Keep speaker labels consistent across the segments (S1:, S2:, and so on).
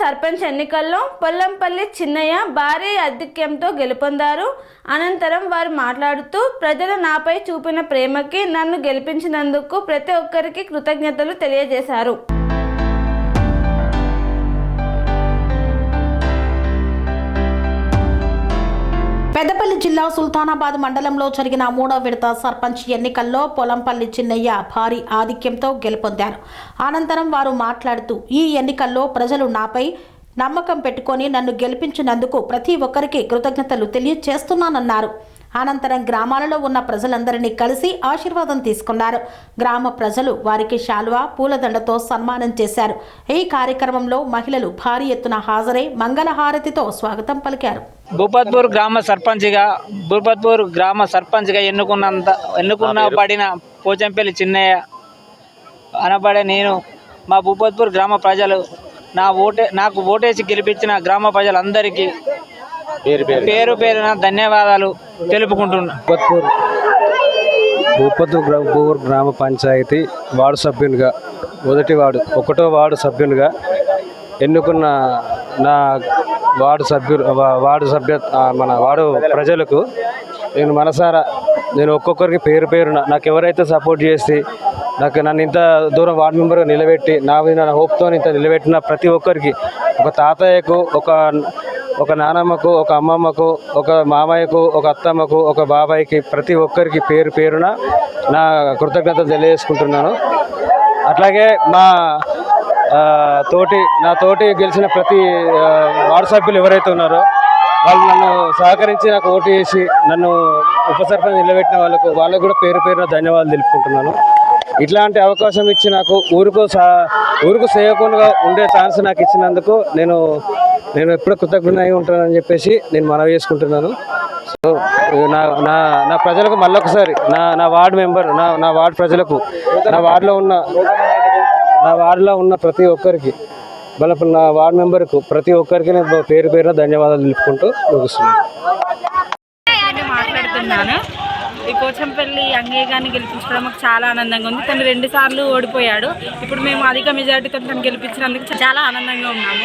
S1: సర్పంచ్ ఎన్నికల్లో పొల్లంపల్లి చిన్నయ్య భారీ ఆధిక్యంతో గెలుపొందారు. అనంతరం వారు మాట్లాడుతూ ప్రజలు నాపై చూపిన ప్రేమకి నన్ను గెలిపించినందుకు ప్రతి ఒక్కరికి కృతజ్ఞతలు తెలియజేశారు.
S2: పెద్దపల్లి జిల్లా సుల్తానాబాద్ మండలంలో జరిగిన మూడో విడత సర్పంచ్ ఎన్నికల్లో పొలంపల్లి చిన్నయ్య భారీ ఆధిక్యంతో గెలుపొందారు. అనంతరం వారు మాట్లాడుతూ ఈ ఎన్నికల్లో ప్రజలు నాపై నమ్మకం పెట్టుకొని నన్ను గెలిపించినందుకు ప్రతి ఒక్కరికి కృతజ్ఞతలు తెలియచేస్తున్నానన్నారు. అనంతరం గ్రామాలలో ఉన్న ప్రజలందరినీ కలిసి ఆశీర్వాదం తీసుకున్నారు. గ్రామ ప్రజలు వారికి శాల్వా పూలదండతో సన్మానం చేశారు. ఈ కార్యక్రమంలో మహిళలు భారీ ఎత్తున హాజరై మంగళహారతితో స్వాగతం పలికారు.
S3: భూపత్పూర్ గ్రామ సర్పంచ్గా భూపత్పూర్ గ్రామ సర్పంచ్గా ఎన్నుకున్నంత ఎన్నుకున్న పడిన పోచంపల్లి చిన్నయ్య. అనబడే నేను మా భూపత్పూర్ గ్రామ ప్రజలు నా ఓటే నాకు ఓటేసి గెలిపించిన గ్రామ ప్రజలందరికీ
S4: పేరు పేరు.
S3: పేరు పేరున ధన్యవాదాలు తెలుపుకుంటున్నా.
S4: గ్రా- భూపూర్ గ్రామ పంచాయతీ వార్డు సభ్యునిగా మొదటి వార్డు ఒకటో వార్డు సభ్యునిగా ఎన్నుకున్న నా వార్డు సభ్యులు వార్డు సభ్య మన వార్డు ప్రజలకు నేను మనసారా నేను ఒక్కొక్కరికి పేరు పేరున నాకు ఎవరైతే సపోర్ట్ చేసి నాకు నన్ను ఇంత దూరం వార్డు మెంబర్గా నిలబెట్టి నా మీద నా హోప్తో ఇంత నిలబెట్టిన ప్రతి ఒక్కరికి ఒక తాతయ్యకు ఒక ఒక నానమ్మకు ఒక అమ్మమ్మకు ఒక మామయ్యకు ఒక అత్తమ్మకు ఒక బాబాయ్కి ప్రతి ఒక్కరికి పేరు పేరున నా కృతజ్ఞతలు తెలియజేసుకుంటున్నాను. అట్లాగే మా తోటి నా తోటి గెలిచిన ప్రతి వార్డు సభ్యులు ఎవరైతే ఉన్నారో వాళ్ళు నన్ను సహకరించి నాకు ఓటు వేసి నన్ను ఉప సర్పంచ్ నిలబెట్టిన వాళ్ళకు వాళ్ళకు కూడా పేరు పేరున ధన్యవాదాలు తెలుపుకుంటున్నాను. ఇట్లాంటి అవకాశం ఇచ్చి నాకు ఊరుకు సా ఊరుకు సేవకునిగా ఉండే ఛాన్స్ నాకు ఇచ్చినందుకు నేను నేను ఎప్పుడూ కృతజ్ఞ ఉంటానని చెప్పేసి నేను మనవి చేసుకుంటున్నాను. సో నా నా నా ప్రజలకు మళ్ళొకసారి నా నా వార్డు మెంబర్ నా నా వార్డు ప్రజలకు నా వార్డులో ఉన్న నా వార్డులో ఉన్న ప్రతి ఒక్కరికి మళ్ళీ నా వార్డు మెంబర్కు ప్రతి ఒక్కరికి నేను పేరు పేరున ధన్యవాదాలు తెలుపుకుంటూ ముగిస్తున్నాను.
S5: మాట్లాడుతున్నాను. ఈ పోచంపల్లి అంగయ్య గారిని గెలిపించడం మాకు చాలా ఆనందంగా ఉంది. తను రెండు సార్లు ఓడిపోయాడు. ఇప్పుడు మేము అధిక మెజార్టీతో తను గెలిపించినందుకు చాలా ఆనందంగా ఉన్నాము.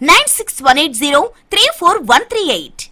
S6: Nine six one eight zero three four one three eight